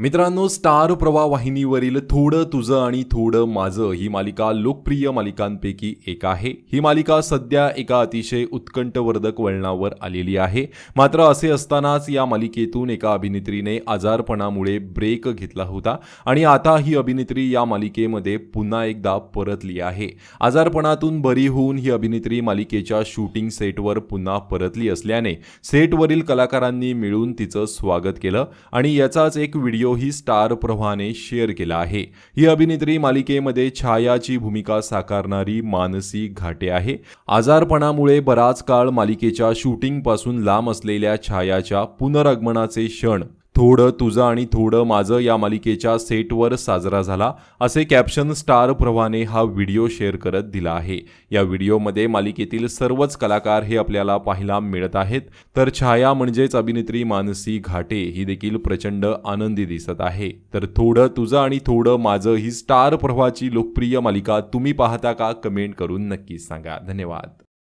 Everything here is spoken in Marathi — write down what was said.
मित्रांनो स्टार प्रवाह वाहिनीवरील थोडं तुझं आणि थोडं माझं ही मालिका लोकप्रिय मालिकांपैकी एक आहे. ही मालिका सध्या एका अतिशय उत्कंठवर्धक वळणावर आलेली आहे. मात्र असे असतानाच या मालिकेतून एका अभिनेत्रीने आजारपणामुळे ब्रेक घेतला होता आणि आता ही अभिनेत्री या मालिकेमध्ये पुन्हा एकदा परतली आहे. आजारपणातून बरी होऊन ही अभिनेत्री मालिकेच्या शूटिंग सेटवर पुन्हा परतली असल्याने सेटवरील कलाकारांनी मिळून तिचं स्वागत केलं आणि याचाच एक व्हिडिओ ही स्टार प्रभाने शेअर केला आहे. ही अभिनेत्री मालिकेमध्ये छायाची भूमिका साकारणारी मानसी घाटे आहे. आजारपणामुळे बराच काळ मालिकेच्या शूटिंगपासून लांब असलेल्या छायाच्या पुनरागमनाचे क्षण थोडं तुझं आणि थोडं माझं या मालिकेच्या सेटवर साजरा झाला असे कॅप्शन स्टार प्रभाने हा व्हिडिओ शेअर करत दिला आहे. या व्हिडिओमध्ये मालिकेतील सर्वच कलाकार हे आपल्याला पाहायला मिळत आहेत. तर छाया म्हणजेच अभिनेत्री मानसी घाटे ही देखील प्रचंड आनंदी दिसत आहे. तर थोडं तुझं आणि थोडं माझं ही स्टार प्रभाची लोकप्रिय मालिका तुम्ही पाहता का? कमेंट करून नक्कीच सांगा. धन्यवाद.